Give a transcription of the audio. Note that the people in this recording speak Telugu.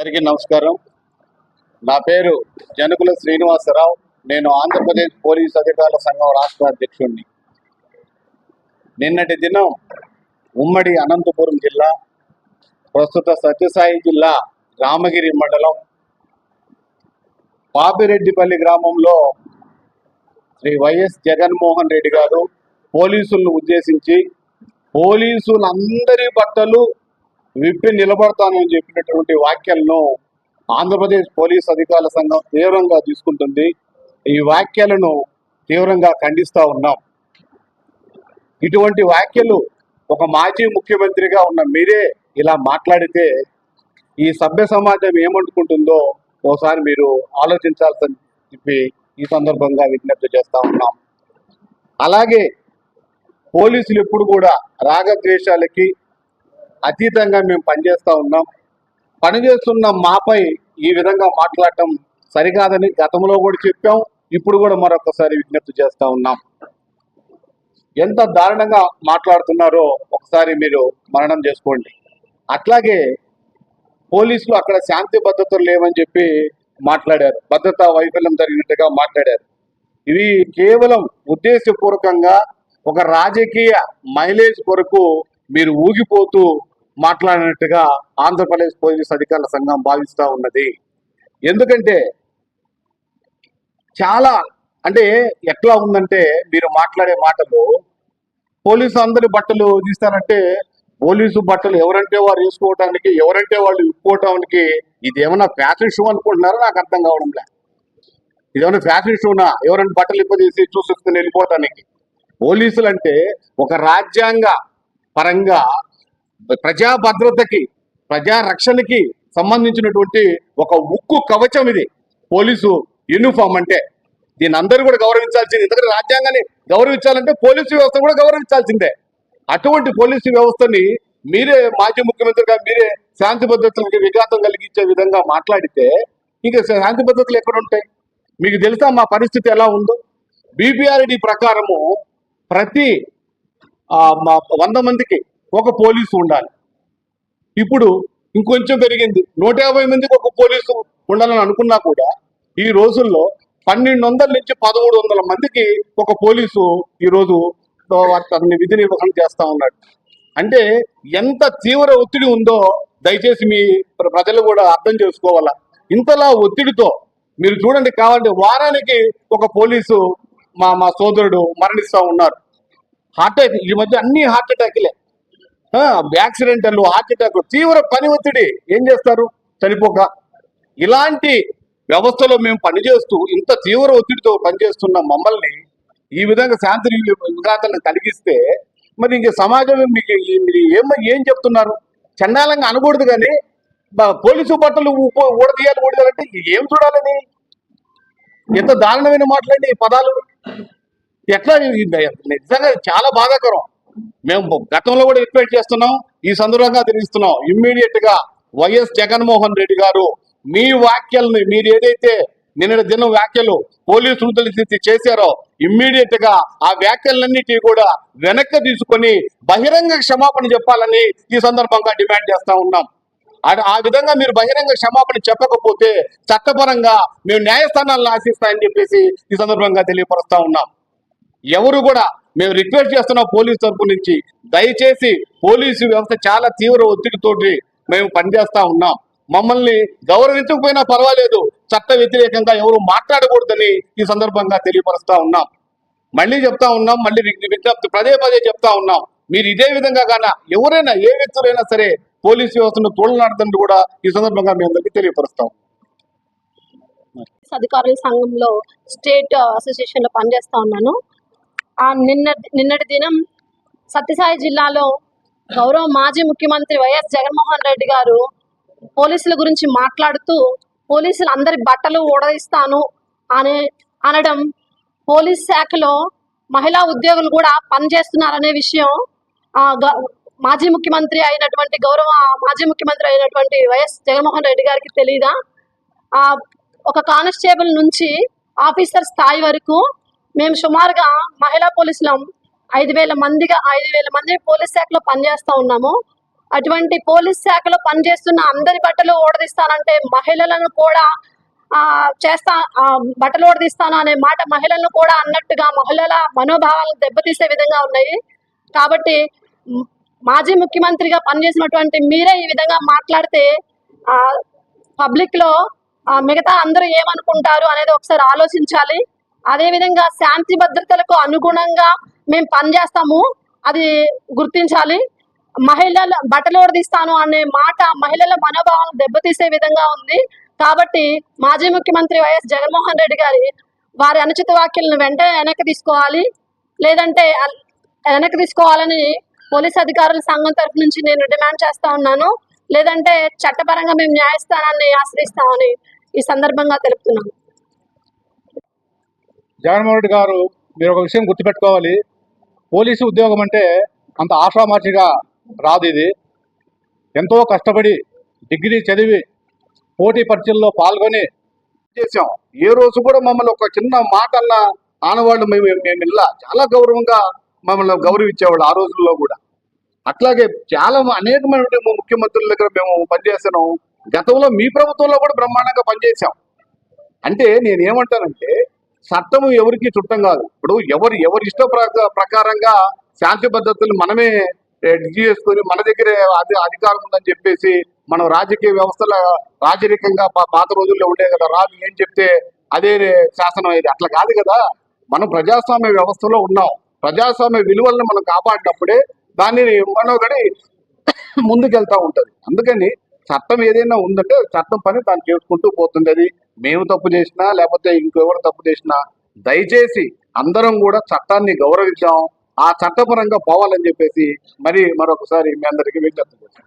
అందరికీ నమస్కారం. నా పేరు జనుకుల శ్రీనివాసరావు. నేను ఆంధ్రప్రదేశ్ పోలీస్ అధికారుల సంఘం రాష్ట్ర అధ్యక్షుడిని నిన్నటి దినం ఉమ్మడి అనంతపురం జిల్లా ప్రస్తుత సత్యసాయి జిల్లా రామగిరి మండలం పాపిరెడ్డిపల్లి గ్రామంలో శ్రీ వైఎస్ జగన్మోహన్ రెడ్డి గారు పోలీసులను ఉద్దేశించి పోలీసులందరి బట్టలు విప్పి నిలబడతానని చెప్పినటువంటి వ్యాఖ్యలను ఆంధ్రప్రదేశ్ పోలీస్ అధికారుల సంఘం తీవ్రంగా తీసుకుంటుంది. ఈ వ్యాఖ్యలను తీవ్రంగా ఖండిస్తూ ఉన్నాం. ఇటువంటి వ్యాఖ్యలు ఒక మాజీ ముఖ్యమంత్రిగా ఉన్న మీరే ఇలా మాట్లాడితే ఈ సభ్య సమాజం ఏమనుకుంటుందో ఓసారి మీరు ఆలోచించాల్సిన చెప్పి ఈ సందర్భంగా విజ్ఞప్తి చేస్తూ ఉన్నాం. అలాగే పోలీసులు ఎప్పుడు కూడా రాగద్వేషాలకి అతీతంగా మేము పనిచేస్తూ ఉన్నాం. పనిచేస్తున్న మాపై ఈ విధంగా మాట్లాడటం సరికాదని గతంలో కూడా చెప్పాం. ఇప్పుడు కూడా మరొకసారి విజ్ఞప్తి చేస్తూ ఉన్నాం. ఎంత దారుణంగా మాట్లాడుతున్నారో ఒకసారి మీరు మరణం చేసుకోండి. అట్లాగే పోలీసులు అక్కడ శాంతి భద్రతలు లేవని చెప్పి మాట్లాడారు. భద్రతా వైఫల్యం జరిగినట్టుగా మాట్లాడారు. ఇవి కేవలం ఉద్దేశపూర్వకంగా ఒక రాజకీయ మైలేజ్ కొరకు మీరు ఊగిపోతూ మాట్లాడినట్టుగా ఆంధ్రప్రదేశ్ పోలీస్ అధికారుల సంఘం భావిస్తూ ఉన్నది. ఎందుకంటే చాలా అంటే ఎట్లా ఉందంటే మీరు మాట్లాడే మాటలు పోలీసు అందరి బట్టలు తీస్తారంటే పోలీసు బట్టలు ఎవరంటే వారు వేసుకోవటానికి ఎవరంటే వాళ్ళు విప్పుకోవటానికి ఇది ఏమైనా ఫ్యాషన్ షో అనుకుంటున్నారో? నాకు అర్థం కావడం లే ఇదేమైనా ఫ్యాషన్ షోనా? ఎవరైనా బట్టలు ఇప్పదీసి చూసుకుని వెళ్ళిపోవటానికి. పోలీసులు అంటే ఒక రాజ్యాంగ పరంగా ప్రజా భద్రతకి ప్రజా రక్షణకి సంబంధించినటువంటి ఒక ఉక్కు కవచం ఇది. పోలీసు యూనిఫామ్ అంటే. దీని అందరూ కూడా గౌరవించాల్సింది. ఎందుకంటే రాజ్యాంగాన్ని గౌరవించాలంటే పోలీసు వ్యవస్థ కూడా గౌరవించాల్సిందే. అటువంటి పోలీసు వ్యవస్థని మీరే మాజీ ముఖ్యమంత్రిగా మీరే శాంతి భద్రతలకు విఘాతం కలిగించే విధంగా మాట్లాడితే ఇంకా శాంతి భద్రతలు ఎక్కడ ఉంటాయి? మీకు తెలుసా మా పరిస్థితి ఎలా ఉందో? బీపీఆర్డి ప్రకారము ప్రతి మా వంద మందికి ఒక పోలీసు ఉండాలి. ఇప్పుడు ఇంకొంచెం పెరిగింది. నూట యాభై మందికి ఒక పోలీసు ఉండాలని అనుకున్నా కూడా ఈ రోజుల్లో పన్నెండు వందల నుంచి పదమూడు వందల మందికి ఒక పోలీసు ఈరోజు అతన్ని విధి నిర్వహణ చేస్తా ఉన్నాడు. అంటే ఎంత తీవ్ర ఒత్తిడి ఉందో దయచేసి మీ ప్ర- ప్రజలు కూడా అర్థం చేసుకోవాలా? ఇంతలా ఒత్తిడితో మీరు చూడండి కావాలంటే వారానికి ఒక పోలీసు మా మా సోదరుడు మరణిస్తూ ఉన్నారు. హార్ట్ అటాక్ ఈ మధ్య అన్ని హార్ట్ అటాక్లే. యాక్సిడెంటల్ హార్ట్ అటాక్ తీవ్ర పని ఒత్తిడి. ఏం చేస్తారు? చనిపోక. ఇలాంటి వ్యవస్థలో మేము పనిచేస్తూ ఇంత తీవ్ర ఒత్తిడితో పనిచేస్తున్న మమ్మల్ని ఈ విధంగా శాంతి విఘాతాలను కలిగిస్తే మరి ఇంక సమాజంలో మీకు మీరు ఏం ఏం చెప్తున్నారు? చండాలంగా అనకూడదు కానీ పోలీసు బట్టలు ఊడదీయాలి ఊడదీయాలంటే ఏం చూడాలని ఎంత దారుణమైన మాట్లాడి ఈ పదాలు. ఎట్లా నిజంగా చాలా బాధాకరం. మేము గతంలో కూడా రిక్వెస్ట్ చేస్తున్నాం ఈ సందర్భంగా తెలియస్తున్నాం ఇమ్మీడియట్గా వైఎస్ జగన్మోహన్ రెడ్డి గారు మీ వ్యాఖ్యల్ని మీరు ఏదైతే నిన్న దినం వ్యాఖ్యలు పోలీసులు వృద్ధులు చేశారో ఇమ్మీడియట్గా ఆ వ్యాఖ్యలన్నిటి కూడా వెనక్కి తీసుకొని బహిరంగ క్షమాపణ చెప్పాలని ఈ సందర్భంగా డిమాండ్ చేస్తా ఉన్నాం. ఆ- ఆ విధంగా మీరు బహిరంగ క్షమాపణ చెప్పకపోతే చట్టపరంగా మేము న్యాయస్థానాలను ఆశిస్తాయని చెప్పేసి ఈ సందర్భంగా తెలియపరుస్తా ఉన్నాం. ఎవరు కూడా మేము రిక్వెస్ట్ చేస్తున్నాం పోలీస్ తరపు నుంచి. దయచేసి పోలీసు వ్యవస్థ చాలా తీవ్ర ఒత్తిడితోటి మేము పనిచేస్తా ఉన్నాం. మమ్మల్ని గౌరవించకపోయినా పర్వాలేదు. చట్ట వ్యతిరేకంగా ఎవరు మాట్లాడకూడదని ఈ సందర్భంగా తెలియపరుస్తా ఉన్నాం. మళ్ళీ చెప్తా ఉన్నాం మళ్ళీ విజ్ఞప్తి పదే పదే చెప్తా ఉన్నాం. మీరు ఇదే విధంగా గాన ఎవరైనా ఏ వ్యక్తులైనా సరే పోలీస్ వ్యవస్థను తోలనాడదని కూడా ఈ సందర్భంగా మీ అందరికీ తెలియపరుస్తాం. అధికారుల సంఘంలో స్టేట్ అసోసియేషన్లో పనిచేస్తా ఉన్నాను. ఆ నిన్న నిన్నటి దినం సత్యసాయి జిల్లాలో గౌరవ మాజీ ముఖ్యమంత్రి వైఎస్ జగన్మోహన్ రెడ్డి గారు పోలీసుల గురించి మాట్లాడుతూ పోలీసులు అందరి బట్టలు ఊడదీస్తాను అని అనడం పోలీస్ శాఖలో మహిళా ఉద్యోగులు కూడా పనిచేస్తున్నారనే విషయం ఆ, మాజీ ముఖ్యమంత్రి అయినటువంటి గౌరవ మాజీ ముఖ్యమంత్రి అయినటువంటి వైఎస్ జగన్మోహన్ రెడ్డి గారికి తెలియదా ఆ ఒక కానిస్టేబుల్ నుంచి ఆఫీసర్ స్థాయి వరకు మేము సుమారుగా మహిళా పోలీసులం ఐదు వేల మందిగా ఐదు వేల మంది పోలీస్ శాఖలో పనిచేస్తూ ఉన్నాము. అటువంటి పోలీస్ శాఖలో పనిచేస్తున్న అందరి బట్టలు ఓడదీస్తానంటే మహిళలను కూడా ఆ చేస్తా బట్టలు ఓడదీస్తాను అనే మాట మహిళలను కూడా అన్నట్టుగా మహిళల మనోభావాలను దెబ్బతీసే విధంగా ఉన్నాయి. కాబట్టి మాజీ ముఖ్యమంత్రిగా పనిచేసినటువంటి మీరే ఈ విధంగా మాట్లాడితే ఆ పబ్లిక్లో మిగతా అందరూ ఏమనుకుంటారు అనేది ఒకసారి ఆలోచించాలి. అదే విధంగా శాంతి భద్రతలకు అనుగుణంగా మేము పనిచేస్తాము. అది గుర్తించాలి. మహిళల బట్టలు ఓడదీస్తాను అనే మాట మహిళల మనోభావాలను దెబ్బతీసే విధంగా ఉంది. కాబట్టి మాజీ ముఖ్యమంత్రి వైఎస్ జగన్మోహన్ రెడ్డి గారి వారి అనుచిత వ్యాఖ్యలను వెంటనే వెనక్కి తీసుకోవాలి. లేదంటే వెనక్కి తీసుకోవాలని పోలీస్ అధికారుల సంఘం తరపు నుంచి నేను డిమాండ్ చేస్తా ఉన్నాను. లేదంటే చట్టపరంగా మేము న్యాయస్థానాన్ని ఆశ్రయిస్తామని ఈ సందర్భంగా తెలుపుతున్నాను. జగన్మోహన్ రెడ్డి గారు మీరు ఒక విషయం గుర్తుపెట్టుకోవాలి. పోలీసు ఉద్యోగం అంటే అంత ఆషామాషిగా రాదు ఇది. ఎంతో కష్టపడి డిగ్రీ చదివి పోటీ పరీక్షల్లో పాల్గొని చేసాం ఏ రోజు కూడా మమ్మల్ని ఒక చిన్న మాటల్లా ఆనవాళ్ళు మేము మేము ఇలా చాలా గౌరవంగా మమ్మల్ని గౌరవించేవాళ్ళు ఆ రోజుల్లో కూడా. అట్లాగే చాలా అనేకమైన ముఖ్యమంత్రుల దగ్గర మేము పనిచేసాం గతంలో మీ ప్రభుత్వంలో కూడా బ్రహ్మాండంగా పనిచేసాం అంటే నేను ఏమంటానంటే చట్టం ఎవరికి చుట్టం కాదు. ఇప్పుడు ఎవరు ఎవరి ఇష్ట ప్రకారంగా శాంతి భద్రతలు మనమే ఏ, ఇది చేసుకొని మన దగ్గరే అది అధికారం ఉందని చెప్పేసి మనం రాజకీయ వ్యవస్థల రాజరికంగా పాత రోజుల్లో ఉండే కదా రాజు ఏం చెప్తే అదే శాసనం అయ్యేది అట్లా కాదు కదా. మనం ప్రజాస్వామ్య వ్యవస్థలో ఉన్నాం. ప్రజాస్వామ్య విలువలను మనం కాపాడినప్పుడే దాన్ని మనోగడి ముందుకెళ్తా ఉంటుంది. అందుకని చట్టం ఏదైనా ఉందంటే చట్టం పని తాను చేసుకుంటూ పోతుంది. అది మేము తప్పు చేసినా లేకపోతే ఇంకెవరు తప్పు చేసినా దయచేసి అందరం కూడా చట్టాన్ని గౌరవించాం. ఆ చట్టపరంగా పోవాలని చెప్పేసి మరి మరొకసారి మీ అందరికీ విజ్ఞప్తి చేస్తాం